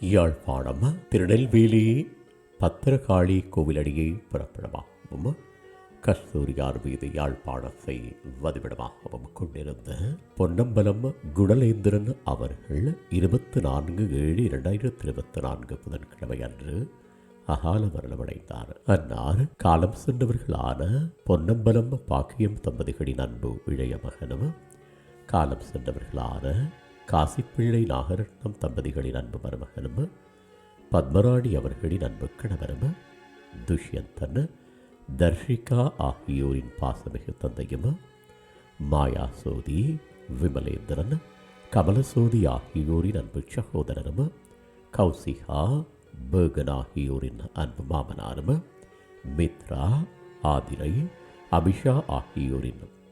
யாழ்ப்பாணம் திருநெல்வேலி பத்திரகாளி கோவிலடியை புறப்படமாகவும் கஸ்தூரியார் மீது யாழ்ப்பாணத்தை வதிவிடமாகவும் கொண்டிருந்த பொன்னம்பலம் குணலேந்திரன் அவர்கள் இருபத்தி நான்கு ஏழு இரண்டாயிரத்தி இருபத்தி நான்கு புதன்கிழமை அன்று அகால மரணமடைந்தார். அன்னார் காலம் சென்றவர்களான பொன்னம்பலம் பாக்கியம் தம்பதிகளின் அன்பு இளைய மகனும் காலம் சென்றவர்களான காசிப்பிள்ளை நாகரத்னம் தம்பதிகளின் அன்பு மருமகனும் பத்மராணி அவர்களின் அன்பு கணவரும் துஷ்யந்தன் தர்ஷிகா ஆகியோரின் பாசமிகு தந்தையும் மாயா சோதி விமலேந்திரன் கமலசோதி ஆகியோரின் அன்பு சகோதரரும் கௌசிகா பேகன் ஆகியோரின் அன்பு மாமனாரும் மித்ரா ஆதிரை அபிஷா ஆகியோரின்